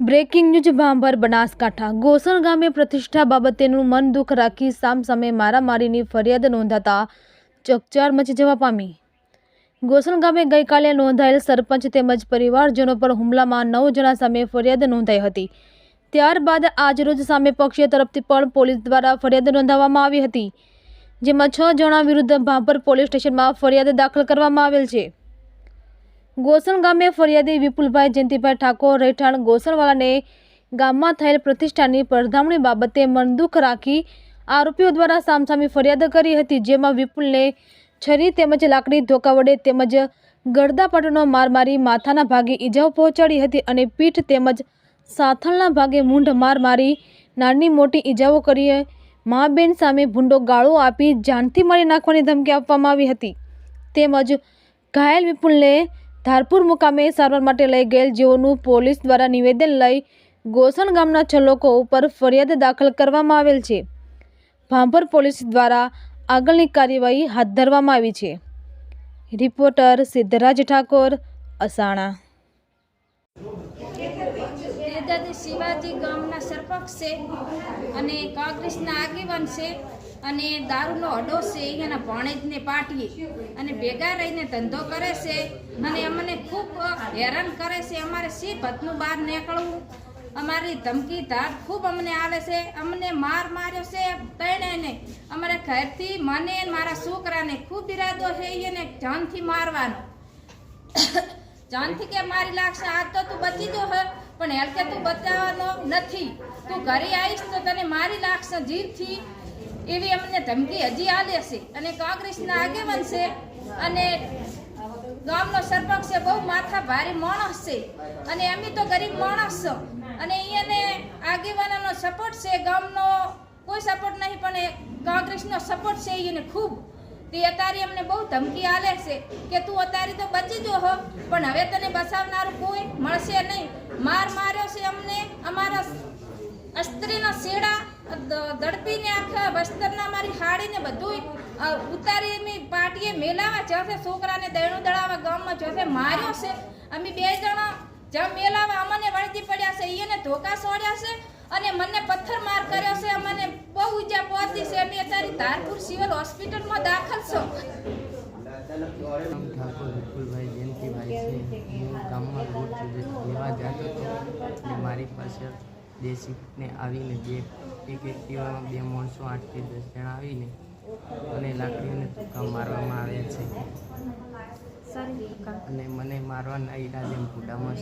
Breaking news Bhabhar Banaskantha. ગોસણ ગામે પ્રતિષ્ઠા બાબતેનું મન દુઃખ રાખી સામસામે મારામારીની ફરિયાદ નોંધાતા ચકચાર મચી જવા પામી. ગોસણ ગામે ગઈકાલે નોંધાયેલ સરપંચ તેમજ પરિવારજનો પર હુમલામાં નવ જણા સામે ફરિયાદ નોંધાઈ હતી. ત્યારબાદ આજરોજ સામે પક્ષીય તરફથી પણ પોલીસ દ્વારા ફરિયાદ નોંધાવવામાં આવી હતી, જેમાં છ જણા વિરુદ્ધ ભાંભર પોલીસ સ્ટેશનમાં ફરિયાદ દાખલ કરવામાં આવેલ છે. ગોસણ ગામે ફરિયાદી વિપુલભાઈ જયંતિભાઈ ઠાકોર રહેઠાણ ગોસણવાલાને ગામમાં થયેલ પ્રતિષ્ઠાની પડધામણી બાબતે મનદુખ રાખી આરોપીઓ દ્વારા સામસામી ફરિયાદ કરી હતી, જેમાં વિપુલને છરી તેમજ લાકડી ધોકા વડે તેમજ ગળદાપાટનો માર મારી માથાના ભાગે ઈજાઓ પહોંચાડી હતી અને પીઠ તેમજ સાથળના ભાગે મૂંઢ માર મારી નાની મોટી ઈજાઓ કરી મા બેન સામે ભૂંડો ગાળો આપી જાનથી મારી નાખવાની ધમકી આપવામાં આવી હતી. તેમજ ઘાયલ વિપુલને ધારપુર મુકામે સારવાર માટે લઈ ગયેલ જેઓનું પોલીસ દ્વારા નિવેદન લઈ ગોસણ ગામના છ લોકો ઉપર ફરિયાદ દાખલ કરવામાં આવેલ છે. ભાંભર પોલીસ દ્વારા આગળની કાર્યવાહી હાથ ધરવામાં આવી છે. રિપોર્ટર સિદ્ધરાજ ઠાકોર, અસાણા. શિવાજી ગામના સરપંચ છે અને કોંગ્રેસના આગેવાન છે. અને દારૂનો અડો છે, એના ભણેજને પાટીએ. અને ભેગા રહીને ધંધો કરે છે અને અમને ખૂબ હેરાન કરે છે. અમારે શી ભતનું બહાર નીકળવું? અમારી ધમકી ધાર ખૂબ અમને આવે છે. અમને માર માર્યો છે તણે અમારે ઘરથી મને મારા છોકરાને ખૂબ ઈરાદો છે એને જાનથી મારવાનો. જાનથી કે મારી લાગશે? આજ તો તું બચી જો હે, પણ હેલ કે તું બચાવવાનો નથી. તું ઘરે આવીશ તો તને મારી લાગશે જીવથી. એવી અમને ધમકી હજી આલે છે. અને કોંગ્રેસના આગેવાન છે અને ગામનો સરપંચ છે, બહુ માથા ભારે માણસ છે. અને અમે તો ગરીબ માણસ છો. અને એને આગેવાનોનો સપોર્ટ છે, ગામનો કોઈ સપોર્ટ નહીં, પણ કોંગ્રેસનો સપોર્ટ છે એને ખૂબ. તે અત્યારે અમને બહુ ધમકી આલે છે કે તું અત્યારે તો બચી જો હો, પણ હવે તને બચાવનારું કોઈ મળશે નહીં. માર માર્યો છે અમને, અમારા અસ્ત્રીના શેડા દડપીને આખા બસ્તરના મારી હાડીને બધું ઉતારી મેં પાટીએ મેલાવા જશે છોકરાને દયણું દળાવા ગામમાં જશે માર્યો છે. અમે બે જણા જ્યાં મેલાવા અમને વળતી પડ્યા છે એને ધોકા સોડ્યા છે અને મને પથ્થર માર કર્યો છે. મને બહુ ઈજા પહોંચી છે. અમે અત્યારે ધારપુર સિવિલ હોસ્પિટલમાં દાખલ છો. મારી પાસે દેશીને આવીને બે એક એક્ટિવામાં બે માણસો આઠથી દસ જણા આવીને અને લાકડીઓને ધક્કા મારવામાં આવ્યા છે. અને મને મારવાના ઈરાદે ભૂડામાં